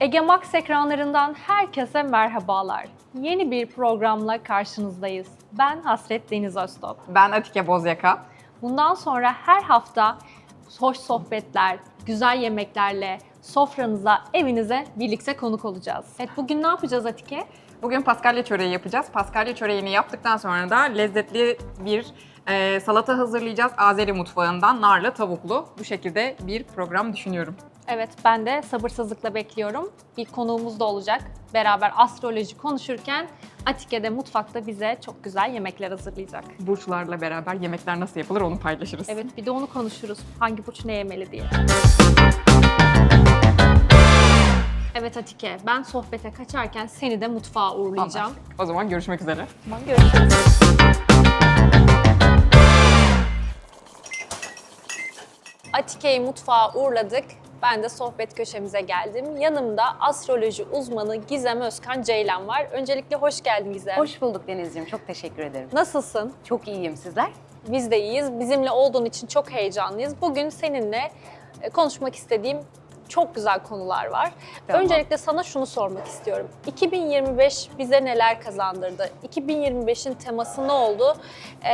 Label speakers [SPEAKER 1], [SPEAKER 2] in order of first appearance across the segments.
[SPEAKER 1] Ege Max ekranlarından herkese merhabalar. Yeni bir programla karşınızdayız. Ben Hasret Deniz Öztop.
[SPEAKER 2] Ben Atike Bozyaka.
[SPEAKER 1] Bundan sonra her hafta hoş sohbetler, güzel yemeklerle sofranıza, evinize birlikte konuk olacağız. Evet bugün ne yapacağız Atike?
[SPEAKER 2] Bugün paskalya çöreği yapacağız. Paskalya çöreğini yaptıktan sonra da lezzetli bir e, salata hazırlayacağız. Azeri mutfağından narlı tavuklu. Bu şekilde bir program düşünüyorum.
[SPEAKER 1] Evet ben de sabırsızlıkla bekliyorum. Bir konuğumuz da olacak. Beraber astroloji konuşurken Atike de mutfakta bize çok güzel yemekler hazırlayacak.
[SPEAKER 2] Burçlarla beraber yemekler nasıl yapılır onu paylaşırız.
[SPEAKER 1] Evet bir de onu konuşuruz. Hangi burç ne yemeli diye. Evet Atike, ben sohbete kaçarken seni de mutfağa uğurlayacağım.
[SPEAKER 2] Anlaştık. O zaman görüşmek üzere.
[SPEAKER 1] Tamam, görüşürüz. Atike'yi mutfağa uğurladık. Ben de sohbet köşemize geldim. Yanımda astroloji uzmanı Gizem Özkan Ceylan var. Öncelikle hoş geldin Gizem.
[SPEAKER 3] Hoş bulduk Denizciğim. Çok teşekkür ederim.
[SPEAKER 1] Nasılsın?
[SPEAKER 3] Çok iyiyim sizler.
[SPEAKER 1] Biz de iyiyiz. Bizimle olduğun için çok heyecanlıyız. Bugün seninle e, konuşmak istediğim çok güzel konular var.
[SPEAKER 3] Tamam.
[SPEAKER 1] Öncelikle sana şunu sormak istiyorum. 2025 bize neler kazandırdı? 2025'in teması ne oldu? Ee,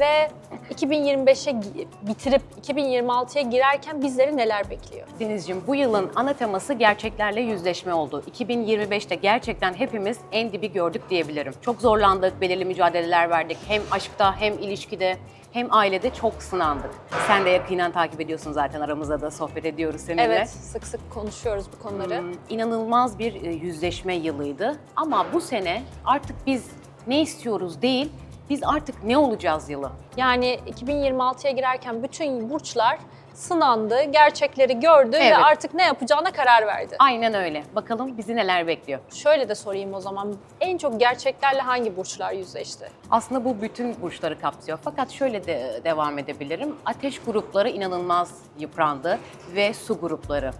[SPEAKER 1] ve 2025'e gi- bitirip 2026'ya girerken bizleri neler bekliyor?
[SPEAKER 3] Denizciğim bu yılın ana teması gerçeklerle yüzleşme oldu. 2025'te gerçekten hepimiz en dibi gördük diyebilirim. Çok zorlandık, belirli mücadeleler verdik. Hem aşkta hem ilişkide hem ailede çok sınandık. Sen de yakinen takip ediyorsun zaten aramızda da sohbet ediyoruz seninle.
[SPEAKER 1] Evet, sık sık konuşuyoruz bu konuları.
[SPEAKER 3] Hmm, inanılmaz bir e, yüzleşme yılıydı. Ama bu sene artık biz ne istiyoruz değil, biz artık ne olacağız yılı.
[SPEAKER 1] Yani 2026'ya girerken bütün burçlar sınandı, gerçekleri gördü ve
[SPEAKER 3] Evet.
[SPEAKER 1] artık ne yapacağına karar verdi.
[SPEAKER 3] Aynen öyle. Bakalım bizi neler bekliyor.
[SPEAKER 1] Şöyle de sorayım o zaman. En çok gerçeklerle hangi burçlar yüzleşti?
[SPEAKER 3] Aslında bu bütün burçları kapsıyor. Fakat şöyle de devam edebilirim. Ateş grupları inanılmaz yıprandı ve su grupları.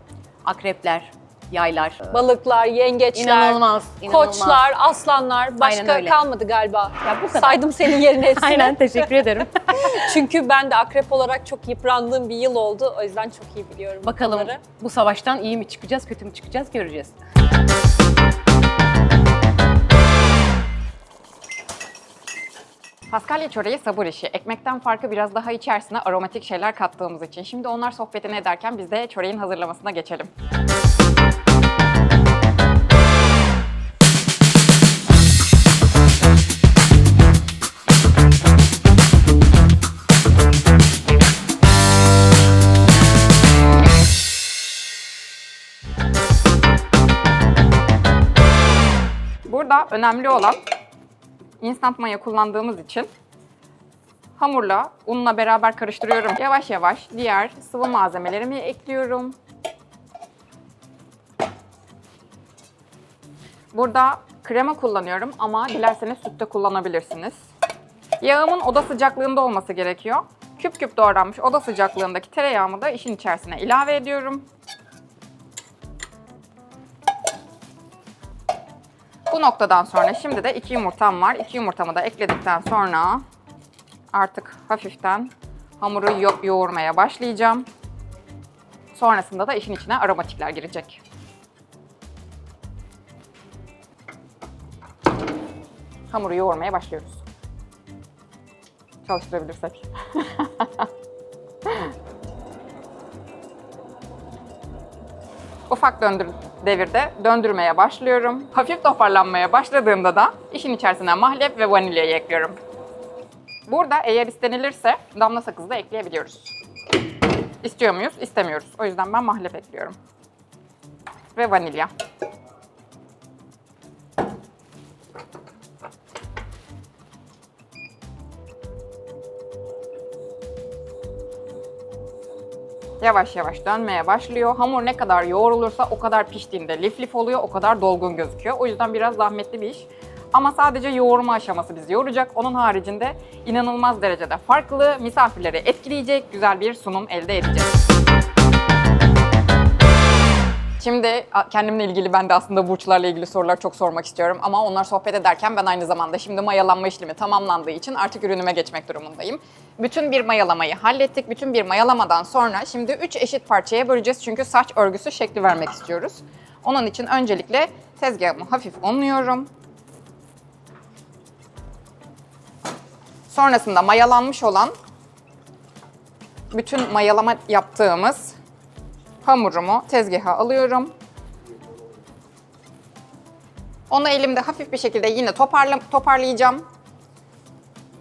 [SPEAKER 3] Akrepler, yaylar.
[SPEAKER 1] Balıklar, yengeçler,
[SPEAKER 3] İnanılmaz, inanılmaz.
[SPEAKER 1] koçlar, aslanlar. Başka
[SPEAKER 3] öyle.
[SPEAKER 1] kalmadı galiba.
[SPEAKER 3] Ya bu kadar.
[SPEAKER 1] Saydım senin yerine hepsini.
[SPEAKER 3] Aynen teşekkür ederim.
[SPEAKER 1] Çünkü ben de akrep olarak çok yıprandığım bir yıl oldu. O yüzden çok iyi biliyorum
[SPEAKER 3] Bakalım
[SPEAKER 1] konuları.
[SPEAKER 3] bu savaştan iyi mi çıkacağız, kötü mü çıkacağız göreceğiz.
[SPEAKER 2] Paskalya çöreği sabır işi. Ekmekten farkı biraz daha içerisine aromatik şeyler kattığımız için. Şimdi onlar sohbetini ederken biz de çöreğin hazırlamasına geçelim. Önemli olan instant maya kullandığımız için hamurla unla beraber karıştırıyorum. Yavaş yavaş diğer sıvı malzemelerimi ekliyorum. Burada krema kullanıyorum ama dilerseniz süt de kullanabilirsiniz. Yağımın oda sıcaklığında olması gerekiyor. Küp küp doğranmış oda sıcaklığındaki tereyağımı da işin içerisine ilave ediyorum. Bu noktadan sonra şimdi de iki yumurtam var. İki yumurtamı da ekledikten sonra artık hafiften hamuru yo- yoğurmaya başlayacağım. Sonrasında da işin içine aromatikler girecek. Hamuru yoğurmaya başlıyoruz. Çalıştırabilirsek. Ufak döndür devirde döndürmeye başlıyorum. Hafif toparlanmaya başladığında da işin içerisine mahlep ve vanilyayı ekliyorum. Burada eğer istenilirse damla sakızı da ekleyebiliyoruz. İstiyor muyuz? İstemiyoruz. O yüzden ben mahlep ekliyorum. Ve vanilya. Yavaş yavaş dönmeye başlıyor. Hamur ne kadar yoğrulursa o kadar piştiğinde lif lif oluyor, o kadar dolgun gözüküyor. O yüzden biraz zahmetli bir iş. Ama sadece yoğurma aşaması bizi yoracak. Onun haricinde inanılmaz derecede farklı, misafirleri etkileyecek güzel bir sunum elde edeceğiz. Şimdi kendimle ilgili ben de aslında burçlarla ilgili sorular çok sormak istiyorum. Ama onlar sohbet ederken ben aynı zamanda şimdi mayalanma işlemi tamamlandığı için artık ürünüme geçmek durumundayım. Bütün bir mayalamayı hallettik. Bütün bir mayalamadan sonra şimdi 3 eşit parçaya böleceğiz. Çünkü saç örgüsü şekli vermek istiyoruz. Onun için öncelikle tezgahımı hafif unluyorum. Sonrasında mayalanmış olan bütün mayalama yaptığımız hamurumu tezgaha alıyorum. Onu elimde hafif bir şekilde yine toparla, toparlayacağım.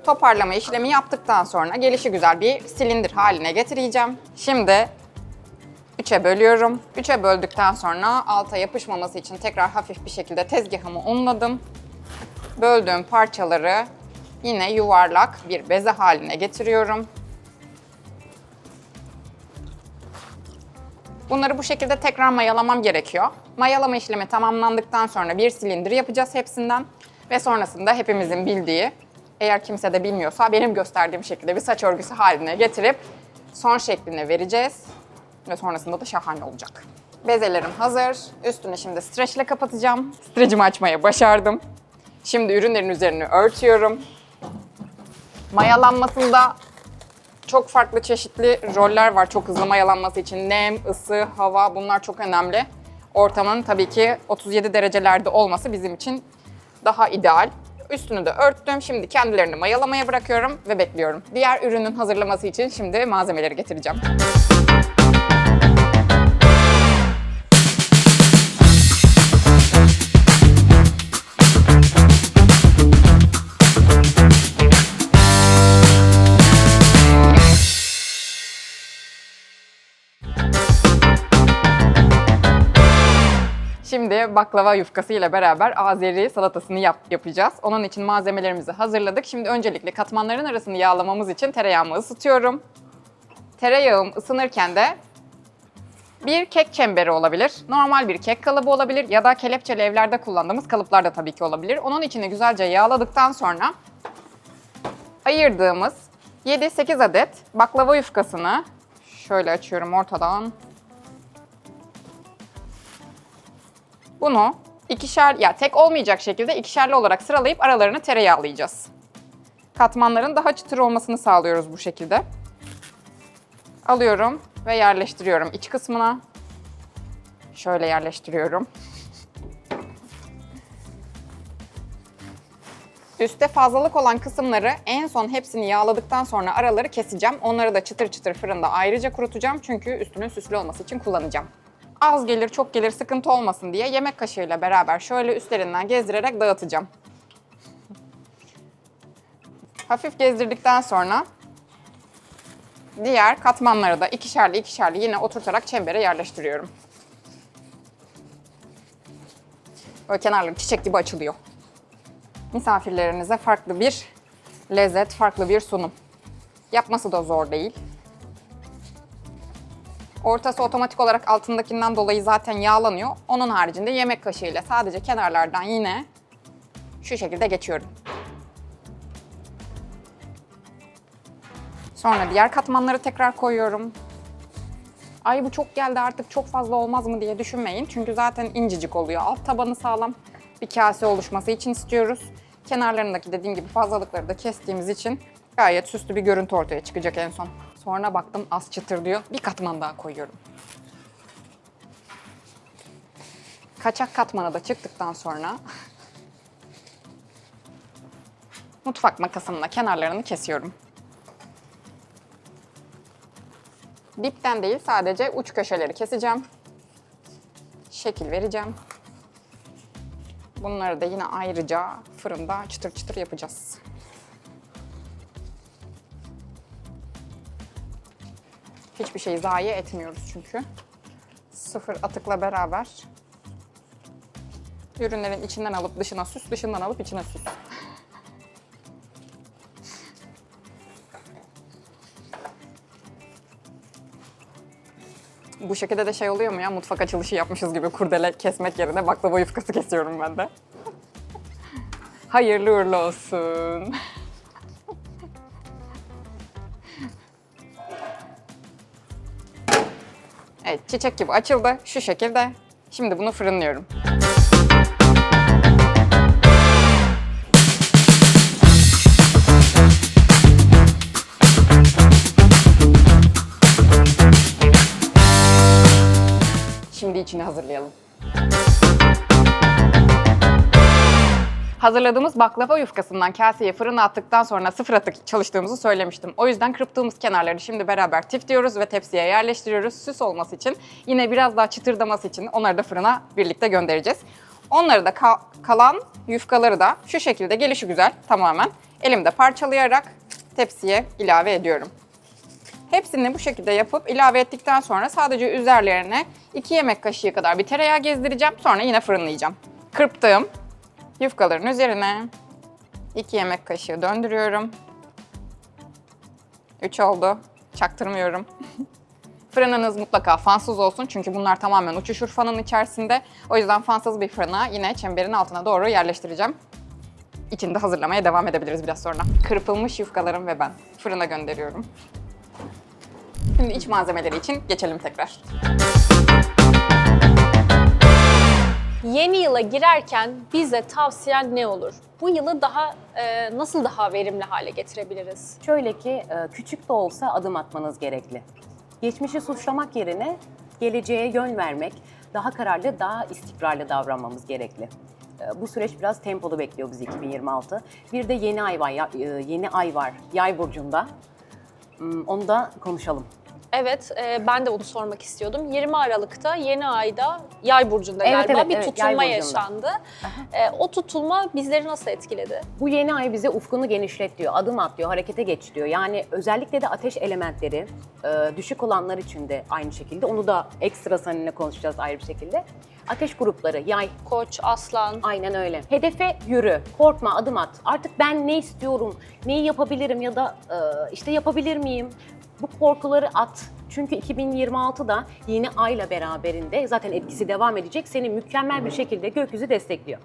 [SPEAKER 2] Toparlama işlemi yaptıktan sonra gelişi güzel bir silindir haline getireceğim. Şimdi 3'e bölüyorum. 3'e böldükten sonra alta yapışmaması için tekrar hafif bir şekilde tezgahımı unladım. Böldüğüm parçaları yine yuvarlak bir beze haline getiriyorum. Bunları bu şekilde tekrar mayalamam gerekiyor. Mayalama işlemi tamamlandıktan sonra bir silindir yapacağız hepsinden. Ve sonrasında hepimizin bildiği, eğer kimse de bilmiyorsa benim gösterdiğim şekilde bir saç örgüsü haline getirip son şeklini vereceğiz. Ve sonrasında da şahane olacak. Bezelerim hazır. Üstünü şimdi streçle kapatacağım. Streçimi açmayı başardım. Şimdi ürünlerin üzerini örtüyorum. Mayalanmasında çok farklı çeşitli roller var çok hızlı mayalanması için. Nem, ısı, hava bunlar çok önemli. Ortamın tabii ki 37 derecelerde olması bizim için daha ideal. Üstünü de örttüm. Şimdi kendilerini mayalamaya bırakıyorum ve bekliyorum. Diğer ürünün hazırlaması için şimdi malzemeleri getireceğim. Baklava yufkası ile beraber Azeri salatasını yap- yapacağız. Onun için malzemelerimizi hazırladık. Şimdi öncelikle katmanların arasını yağlamamız için tereyağımı ısıtıyorum. Tereyağım ısınırken de bir kek çemberi olabilir, normal bir kek kalıbı olabilir ya da kelepçeli evlerde kullandığımız kalıplar da tabii ki olabilir. Onun içini güzelce yağladıktan sonra ayırdığımız 7-8 adet baklava yufkasını şöyle açıyorum ortadan. Bunu ikişer, ya tek olmayacak şekilde ikişerli olarak sıralayıp aralarını tereyağlayacağız. Katmanların daha çıtır olmasını sağlıyoruz bu şekilde. Alıyorum ve yerleştiriyorum iç kısmına. Şöyle yerleştiriyorum. Üste fazlalık olan kısımları en son hepsini yağladıktan sonra araları keseceğim. Onları da çıtır çıtır fırında ayrıca kurutacağım. Çünkü üstünün süslü olması için kullanacağım. Az gelir çok gelir sıkıntı olmasın diye yemek kaşığıyla beraber şöyle üstlerinden gezdirerek dağıtacağım. Hafif gezdirdikten sonra diğer katmanları da ikişerli ikişerli yine oturtarak çembere yerleştiriyorum. Böyle kenarları çiçek gibi açılıyor. Misafirlerinize farklı bir lezzet, farklı bir sunum. Yapması da zor değil. Ortası otomatik olarak altındakinden dolayı zaten yağlanıyor. Onun haricinde yemek kaşığıyla sadece kenarlardan yine şu şekilde geçiyorum. Sonra diğer katmanları tekrar koyuyorum. Ay bu çok geldi artık çok fazla olmaz mı diye düşünmeyin. Çünkü zaten incecik oluyor. Alt tabanı sağlam bir kase oluşması için istiyoruz. Kenarlarındaki dediğim gibi fazlalıkları da kestiğimiz için gayet süslü bir görüntü ortaya çıkacak en son. Sonra baktım az çıtır diyor. Bir katman daha koyuyorum. Kaçak katmanı da çıktıktan sonra mutfak makasımla kenarlarını kesiyorum. Dipten değil sadece uç köşeleri keseceğim. Şekil vereceğim. Bunları da yine ayrıca fırında çıtır çıtır yapacağız. Hiçbir şeyi zayi etmiyoruz çünkü. Sıfır atıkla beraber ürünlerin içinden alıp dışına süs, dışından alıp içine süs. Bu şekilde de şey oluyor mu ya mutfak açılışı yapmışız gibi kurdele kesmek yerine baklava yufkası kesiyorum ben de. Hayırlı uğurlu olsun. Çiçek gibi açıldı şu şekilde. Şimdi bunu fırınlıyorum. Şimdi içini hazırlayalım. Hazırladığımız baklava yufkasından kaseye fırına attıktan sonra sıfır atık çalıştığımızı söylemiştim. O yüzden kırptığımız kenarları şimdi beraber tifliyoruz ve tepsiye yerleştiriyoruz. Süs olması için, yine biraz daha çıtırdaması için onları da fırına birlikte göndereceğiz. Onları da ka- kalan yufkaları da şu şekilde gelişi güzel tamamen elimde parçalayarak tepsiye ilave ediyorum. Hepsini bu şekilde yapıp ilave ettikten sonra sadece üzerlerine 2 yemek kaşığı kadar bir tereyağı gezdireceğim. Sonra yine fırınlayacağım. Kırptığım yufkaların üzerine 2 yemek kaşığı döndürüyorum. 3 oldu. Çaktırmıyorum. Fırınınız mutlaka fansız olsun çünkü bunlar tamamen uçuşur fanın içerisinde. O yüzden fansız bir fırına yine çemberin altına doğru yerleştireceğim. İçinde hazırlamaya devam edebiliriz biraz sonra. Kırpılmış yufkalarım ve ben fırına gönderiyorum. Şimdi iç malzemeleri için geçelim tekrar.
[SPEAKER 1] Yeni yıla girerken bize tavsiyen ne olur? Bu yılı daha e, nasıl daha verimli hale getirebiliriz?
[SPEAKER 3] Şöyle ki e, küçük de olsa adım atmanız gerekli. Geçmişi suçlamak yerine geleceğe yön vermek, daha kararlı, daha istikrarlı davranmamız gerekli. E, Bu süreç biraz tempolu bekliyor bizi 2026. Bir de yeni ay var, e, yeni ay var Yay burcunda. Hmm, Onu da konuşalım.
[SPEAKER 1] Evet, e, ben de bunu sormak istiyordum. 20 Aralık'ta yeni ayda Yay burcunda
[SPEAKER 3] Evet,
[SPEAKER 1] galiba
[SPEAKER 3] evet,
[SPEAKER 1] bir
[SPEAKER 3] evet,
[SPEAKER 1] tutulma
[SPEAKER 3] Yay burcunda.
[SPEAKER 1] yaşandı. E, o tutulma bizleri nasıl etkiledi?
[SPEAKER 3] Bu yeni ay bize ufkunu genişlet diyor, adım at diyor, harekete geç diyor. Yani özellikle de ateş elementleri e, düşük olanlar için de aynı şekilde. Onu da ekstra seninle konuşacağız ayrı bir şekilde. Ateş grupları, yay,
[SPEAKER 1] Koç, Aslan,
[SPEAKER 3] Aynen öyle. Hedefe yürü, korkma, adım at. Artık ben ne istiyorum, neyi yapabilirim ya da e, işte yapabilir miyim? Bu korkuları at. Çünkü 2026'da yeni ayla beraberinde zaten etkisi devam edecek. Seni mükemmel bir şekilde gökyüzü destekliyor.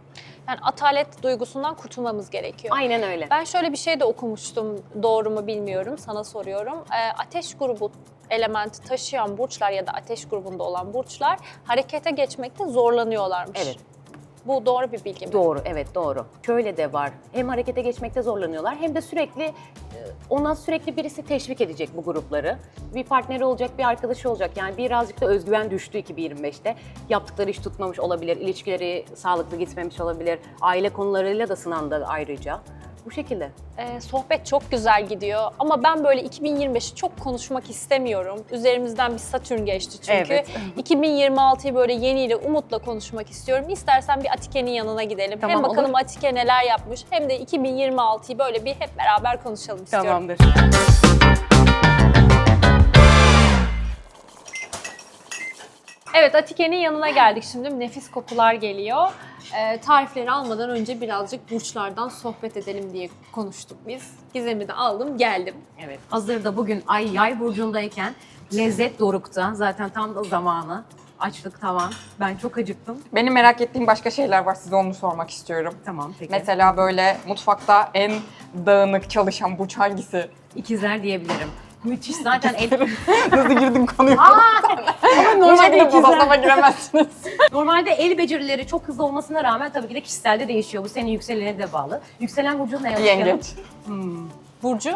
[SPEAKER 1] yani atalet duygusundan kurtulmamız gerekiyor.
[SPEAKER 3] Aynen öyle.
[SPEAKER 1] Ben şöyle bir şey de okumuştum, doğru mu bilmiyorum, sana soruyorum. Ee, ateş grubu elementi taşıyan burçlar ya da ateş grubunda olan burçlar harekete geçmekte zorlanıyorlarmış.
[SPEAKER 3] Evet.
[SPEAKER 1] Bu doğru bir bilgi mi?
[SPEAKER 3] Doğru, evet doğru. Şöyle de var. Hem harekete geçmekte zorlanıyorlar hem de sürekli e, ona sürekli birisi teşvik edecek bu grupları. Bir partneri olacak, bir arkadaşı olacak. Yani birazcık da özgüven düştü 2025'te. Yaptıkları iş tutmamış olabilir, ilişkileri sağlıklı gitmemiş olabilir. Aile konularıyla da sınandı ayrıca. Bu şekilde.
[SPEAKER 1] Ee, sohbet çok güzel gidiyor ama ben böyle 2025'i çok konuşmak istemiyorum. Üzerimizden bir Satürn geçti çünkü.
[SPEAKER 3] Evet.
[SPEAKER 1] 2026'yı böyle yeniyle, umutla konuşmak istiyorum. İstersen bir Atike'nin yanına gidelim.
[SPEAKER 3] Tamam,
[SPEAKER 1] hem bakalım
[SPEAKER 3] olur.
[SPEAKER 1] Atike neler yapmış hem de 2026'yı böyle bir hep beraber konuşalım istiyorum.
[SPEAKER 3] Tamamdır.
[SPEAKER 1] Evet Atike'nin yanına geldik şimdi. Nefis kokular geliyor. Ee, tarifleri almadan önce birazcık burçlardan sohbet edelim diye konuştuk biz. Gizem'i de aldım geldim.
[SPEAKER 3] Evet. Hazır da bugün ay yay burcundayken lezzet dorukta. Zaten tam da zamanı. Açlık tavan. Ben çok acıktım.
[SPEAKER 2] Benim merak ettiğim başka şeyler var. Size onu sormak istiyorum.
[SPEAKER 3] Tamam peki.
[SPEAKER 2] Mesela böyle mutfakta en dağınık çalışan burç hangisi?
[SPEAKER 3] İkizler diyebilirim. Müthiş zaten el,
[SPEAKER 2] Nasıl girdin konuya?
[SPEAKER 3] Ama normalde ikizler.
[SPEAKER 2] bodoslama giremezsiniz.
[SPEAKER 3] Normalde el becerileri çok hızlı olmasına rağmen tabii ki de kişiselde değişiyor. Bu senin yükselenine de bağlı. Yükselen burcun ne? Yanlış
[SPEAKER 2] Yengeç.
[SPEAKER 1] Burcu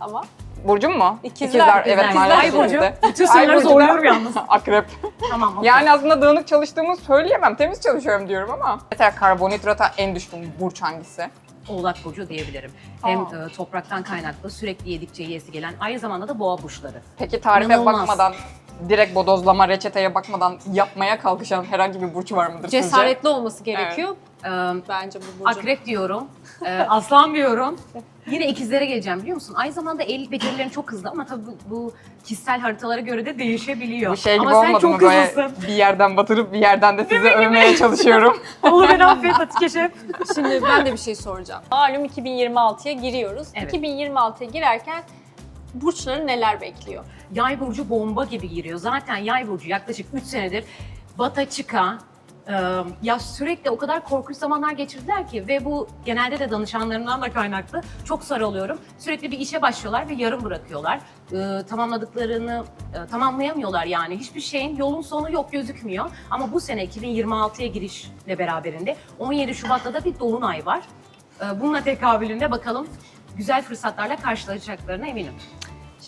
[SPEAKER 1] ama
[SPEAKER 2] Burcun mu?
[SPEAKER 1] İkizler.
[SPEAKER 2] evet
[SPEAKER 3] İkizler.
[SPEAKER 2] maalesef.
[SPEAKER 3] Ay burcu. Bütün
[SPEAKER 2] Ay
[SPEAKER 3] soruları
[SPEAKER 2] burcu da
[SPEAKER 3] zorluyorum yalnız.
[SPEAKER 2] Akrep.
[SPEAKER 3] Tamam. okey.
[SPEAKER 2] Yani aslında dağınık çalıştığımı söyleyemem. Temiz çalışıyorum diyorum ama. Mesela karbonhidrata en düşkün burç hangisi?
[SPEAKER 3] Oğlak burcu diyebilirim. Hem
[SPEAKER 2] Aa.
[SPEAKER 3] e, topraktan kaynaklı sürekli yedikçe yiyesi gelen aynı zamanda da boğa burçları.
[SPEAKER 2] Peki tarife
[SPEAKER 3] İnanılmaz.
[SPEAKER 2] bakmadan, direkt bodozlama, reçeteye bakmadan yapmaya kalkışan herhangi bir burç var mıdır sizce?
[SPEAKER 1] cesaretli olması gerekiyor.
[SPEAKER 3] Ee,
[SPEAKER 1] Bence bu burcu.
[SPEAKER 3] Akrep diyorum, e, aslan diyorum. Yine ikizlere geleceğim biliyor musun? Aynı zamanda el becerilerin çok hızlı ama tabii bu, bu kişisel haritalara göre de değişebiliyor.
[SPEAKER 2] Bu şey gibi
[SPEAKER 3] ama sen
[SPEAKER 2] olmadı
[SPEAKER 3] çok
[SPEAKER 2] mı böyle
[SPEAKER 3] hızlısın.
[SPEAKER 2] bir yerden batırıp bir yerden de sizi övmeye çalışıyorum.
[SPEAKER 3] Allah beni affet Atike Şef.
[SPEAKER 1] Şimdi ben de bir şey soracağım. Malum 2026'ya giriyoruz.
[SPEAKER 3] Evet.
[SPEAKER 1] 2026'ya girerken burçları neler bekliyor?
[SPEAKER 3] Yay burcu bomba gibi giriyor. Zaten yay burcu yaklaşık 3 senedir bata çıka ya sürekli o kadar korkunç zamanlar geçirdiler ki ve bu genelde de danışanlarımdan da kaynaklı çok sarılıyorum. Sürekli bir işe başlıyorlar ve yarım bırakıyorlar. E, tamamladıklarını e, tamamlayamıyorlar yani. Hiçbir şeyin yolun sonu yok gözükmüyor. Ama bu sene 2026'ya girişle beraberinde 17 Şubat'ta da bir dolunay var. E, bununla tekabülünde bakalım güzel fırsatlarla karşılaşacaklarına eminim.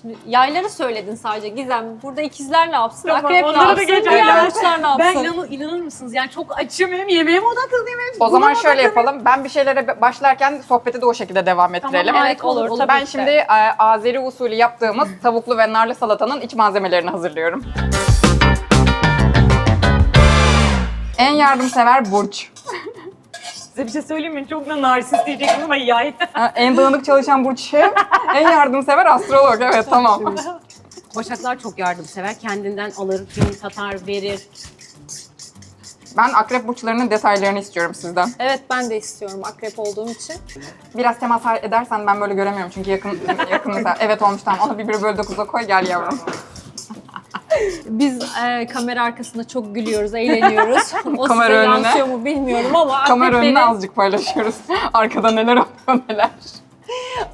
[SPEAKER 1] Şimdi yayları söyledin sadece Gizem. Burada ikizler ne yapsın?
[SPEAKER 3] Tamam,
[SPEAKER 1] Akrep ne
[SPEAKER 3] onları da
[SPEAKER 1] yapsın?
[SPEAKER 3] geçeceğim.
[SPEAKER 1] Boğaçlar ne yapsın?
[SPEAKER 3] Ben inanır, inanır mısınız? Yani çok açım hem yemeğime odaklanayım hem
[SPEAKER 2] O zaman şöyle
[SPEAKER 3] odaklanayım.
[SPEAKER 2] yapalım. Ben bir şeylere başlarken sohbeti de o şekilde devam ettirelim.
[SPEAKER 3] Tamam,
[SPEAKER 1] Evet, olur, tabii
[SPEAKER 2] Ben
[SPEAKER 1] ki.
[SPEAKER 2] şimdi e, Azeri usulü yaptığımız tavuklu ve narlı salatanın iç malzemelerini hazırlıyorum. En yardımsever Burç.
[SPEAKER 3] Size bir şey söyleyeyim mi? Çok da narsist diyecektim ama yay.
[SPEAKER 2] Ha, En dağınık çalışan Burç şef. En yardımsever astrolog. Evet tamam.
[SPEAKER 3] Başaklar çok yardımsever. Kendinden alır, film satar, verir.
[SPEAKER 2] Ben akrep burçlarının detaylarını istiyorum sizden.
[SPEAKER 1] Evet ben de istiyorum akrep olduğum için.
[SPEAKER 2] Biraz temas edersen ben böyle göremiyorum çünkü yakın yakın mesela. Evet olmuş tamam. Onu bir bölü bölü dokuza koy gel yavrum.
[SPEAKER 1] Biz e, kamera arkasında çok gülüyoruz, eğleniyoruz. O
[SPEAKER 2] Kamera
[SPEAKER 1] size
[SPEAKER 2] önüne.
[SPEAKER 1] yansıyor mu bilmiyorum ama
[SPEAKER 2] Kamera önüne
[SPEAKER 1] akrepleri,
[SPEAKER 2] azıcık paylaşıyoruz. Arkada neler oluyor neler.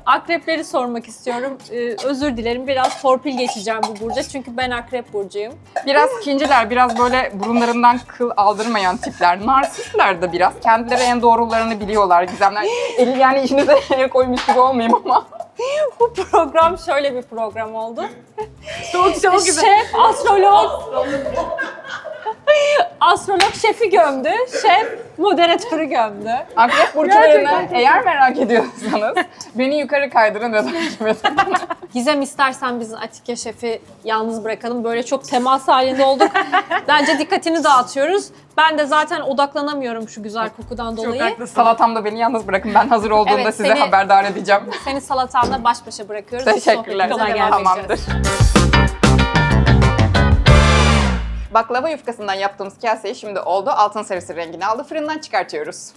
[SPEAKER 1] akrepleri sormak istiyorum. Ee, özür dilerim biraz torpil geçeceğim bu burca çünkü ben akrep burcuyum.
[SPEAKER 2] Biraz kinciler, biraz böyle burunlarından kıl aldırmayan tipler. Narsistler de biraz. Kendileri en doğrularını biliyorlar gizemler. Eli yani işinize koymuş gibi olmayayım ama.
[SPEAKER 1] Bu program şöyle bir program oldu.
[SPEAKER 3] Çok çok güzel.
[SPEAKER 1] Şef, astrolog. astrolog şefi gömdü, şef moderatörü gömdü.
[SPEAKER 2] Akrep burçlarını eğer merak ediyorsanız beni yukarı kaydırın ve takip edin.
[SPEAKER 1] Gizem istersen biz Atike şefi yalnız bırakalım. Böyle çok temas halinde olduk. Bence dikkatini dağıtıyoruz. Ben de zaten odaklanamıyorum şu güzel kokudan
[SPEAKER 3] Çok
[SPEAKER 1] dolayı.
[SPEAKER 3] haklısın.
[SPEAKER 2] Salatamda beni yalnız bırakın. Ben hazır olduğumda
[SPEAKER 1] Evet,
[SPEAKER 2] size
[SPEAKER 1] seni-
[SPEAKER 2] haberdar edeceğim.
[SPEAKER 1] Seni salatanla baş başa bırakıyoruz.
[SPEAKER 2] Teşekkürler.
[SPEAKER 1] Sohbetimize devam edeceğiz.
[SPEAKER 2] Tamamdır. Baklava yufkasından yaptığımız kaseyi şimdi oldu. Altın sarısı rengini aldı. Fırından çıkartıyoruz.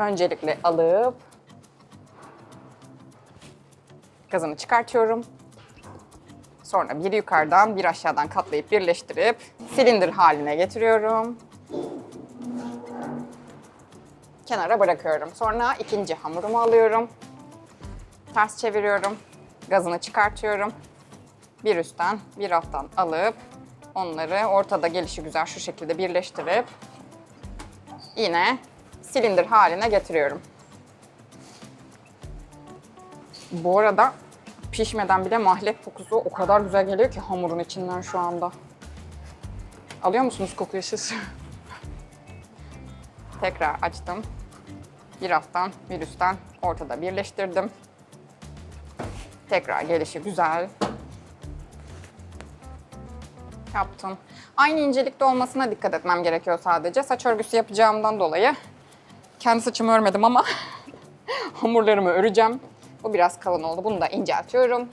[SPEAKER 2] Öncelikle alıp gazını çıkartıyorum. Sonra bir yukarıdan bir aşağıdan katlayıp birleştirip silindir haline getiriyorum. Kenara bırakıyorum. Sonra ikinci hamurumu alıyorum. Ters çeviriyorum. Gazını çıkartıyorum. Bir üstten bir alttan alıp onları ortada gelişi güzel şu şekilde birleştirip yine silindir haline getiriyorum. Bu arada pişmeden bile mahlep kokusu o kadar güzel geliyor ki hamurun içinden şu anda. Alıyor musunuz kokuyu siz? Tekrar açtım. Bir alttan bir üstten ortada birleştirdim. Tekrar gelişi güzel yaptım. Aynı incelikte olmasına dikkat etmem gerekiyor sadece. Saç örgüsü yapacağımdan dolayı kendi saçımı örmedim ama hamurlarımı öreceğim. Bu biraz kalın oldu. Bunu da inceltiyorum.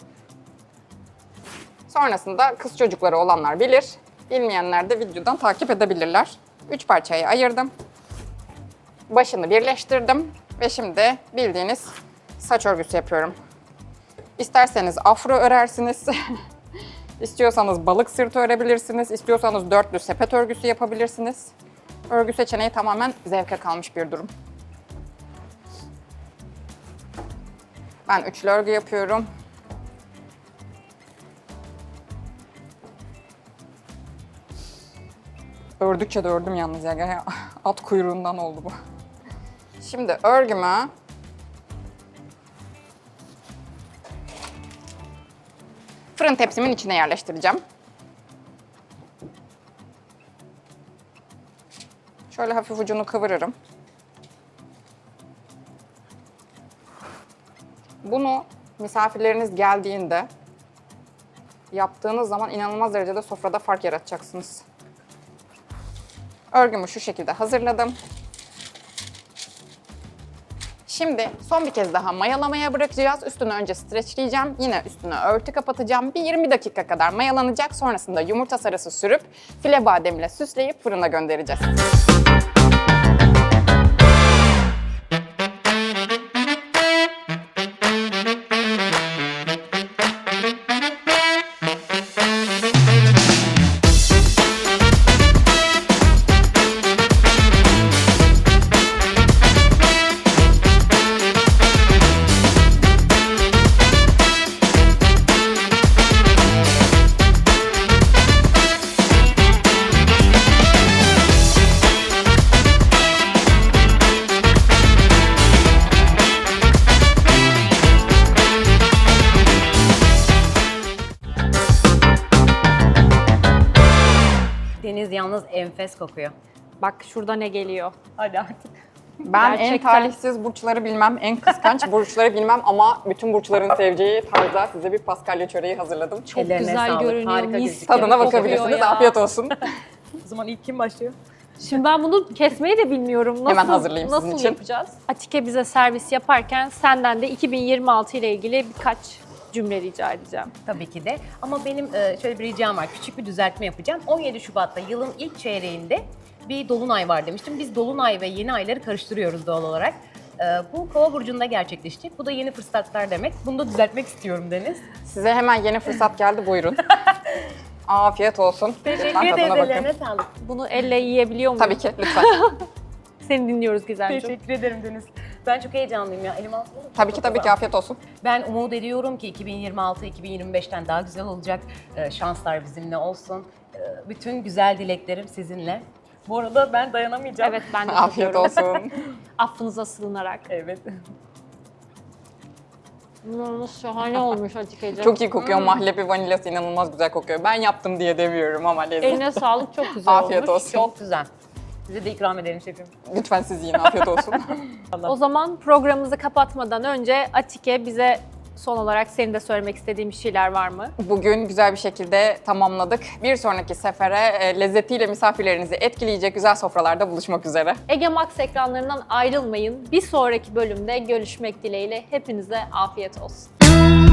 [SPEAKER 2] Sonrasında kız çocukları olanlar bilir. Bilmeyenler de videodan takip edebilirler. Üç parçaya ayırdım. Başını birleştirdim ve şimdi bildiğiniz saç örgüsü yapıyorum. İsterseniz afro örersiniz. İstiyorsanız balık sırtı örebilirsiniz. İstiyorsanız dörtlü sepet örgüsü yapabilirsiniz. Örgü seçeneği tamamen zevke kalmış bir durum. Ben üçlü örgü yapıyorum. Ördükçe de ördüm yalnız ya. At kuyruğundan oldu bu. Şimdi örgümü fırın tepsimin içine yerleştireceğim. Şöyle hafif ucunu kıvırırım. Bunu misafirleriniz geldiğinde yaptığınız zaman inanılmaz derecede sofrada fark yaratacaksınız. Örgümü şu şekilde hazırladım. Şimdi son bir kez daha mayalamaya bırakacağız. Üstünü önce streçleyeceğim. Yine üstüne örtü kapatacağım. Bir 20 dakika kadar mayalanacak. Sonrasında yumurta sarısı sürüp file bademle süsleyip fırına göndereceğiz.
[SPEAKER 3] Enfes kokuyor.
[SPEAKER 1] Bak şurada ne geliyor.
[SPEAKER 3] Hadi artık.
[SPEAKER 2] Ben en
[SPEAKER 1] Gerçekten.
[SPEAKER 2] talihsiz burçları bilmem, en kıskanç burçları bilmem ama bütün burçların seveceği tarzda size bir paskalya çöreği hazırladım.
[SPEAKER 1] Çok
[SPEAKER 3] Ellerine
[SPEAKER 1] güzel
[SPEAKER 3] sağlık,
[SPEAKER 1] görünüyor.
[SPEAKER 3] harika
[SPEAKER 1] mis
[SPEAKER 3] gözüküyor.
[SPEAKER 2] Tadına
[SPEAKER 1] kokuyor
[SPEAKER 2] bakabilirsiniz.
[SPEAKER 1] ya.
[SPEAKER 2] Afiyet olsun.
[SPEAKER 3] O zaman ilk kim başlıyor?
[SPEAKER 1] Şimdi ben bunu kesmeyi de bilmiyorum. Nasıl,
[SPEAKER 2] Hemen hazırlayayım sizin
[SPEAKER 1] nasıl
[SPEAKER 2] için.
[SPEAKER 1] yapacağız? Atike bize servis yaparken senden de 2026 ile ilgili birkaç cümle rica edeceğim.
[SPEAKER 3] Tabii ki de. Ama benim e, şöyle bir ricam var. Küçük bir düzeltme yapacağım. 17 Şubat'ta yılın ilk çeyreğinde bir dolunay var demiştim. Biz dolunay ve yeni ayları karıştırıyoruz doğal olarak. E, Bu kova burcunda gerçekleşecek. Bu da yeni fırsatlar demek. Bunu da düzeltmek istiyorum Deniz.
[SPEAKER 2] Size hemen yeni fırsat geldi. Buyurun. Afiyet olsun.
[SPEAKER 3] Teşekkür
[SPEAKER 2] bakın.
[SPEAKER 3] Ellerine sağlık.
[SPEAKER 1] Bunu elle yiyebiliyor muyum?
[SPEAKER 2] Tabii ki lütfen.
[SPEAKER 1] Seni dinliyoruz Gizemciğim.
[SPEAKER 3] Teşekkür ederim Deniz. Ben çok heyecanlıyım ya. Elim altında.
[SPEAKER 2] tabii ki tabii ki afiyet olsun.
[SPEAKER 3] Ben umut ediyorum ki 2026-2025'ten daha güzel olacak. Ee, şanslar bizimle olsun. Ee, bütün güzel dileklerim sizinle. Bu arada ben dayanamayacağım.
[SPEAKER 1] Evet ben de
[SPEAKER 2] Afiyet
[SPEAKER 1] tadıyorum.
[SPEAKER 2] olsun.
[SPEAKER 1] Affınıza sığınarak.
[SPEAKER 3] Evet.
[SPEAKER 1] Hmm, şahane olmuş Atike'ciğim.
[SPEAKER 2] Çok iyi kokuyor. Mahlepi vanilyası inanılmaz güzel kokuyor. Ben yaptım diye demiyorum ama lezzet.
[SPEAKER 1] Eline sağlık çok güzel
[SPEAKER 2] Afiyet
[SPEAKER 1] olmuş.
[SPEAKER 2] olsun.
[SPEAKER 3] Çok güzel. Size de ikram ederim şefim.
[SPEAKER 2] Lütfen siz yiyin. Afiyet olsun.
[SPEAKER 1] O zaman programımızı kapatmadan önce Atike bize son olarak senin de söylemek istediğin bir şeyler var mı?
[SPEAKER 2] Bugün güzel bir şekilde tamamladık. Bir sonraki sefere e, lezzetiyle misafirlerinizi etkileyecek güzel sofralarda buluşmak üzere.
[SPEAKER 1] Ege Max ekranlarından ayrılmayın. Bir sonraki bölümde görüşmek dileğiyle hepinize afiyet olsun.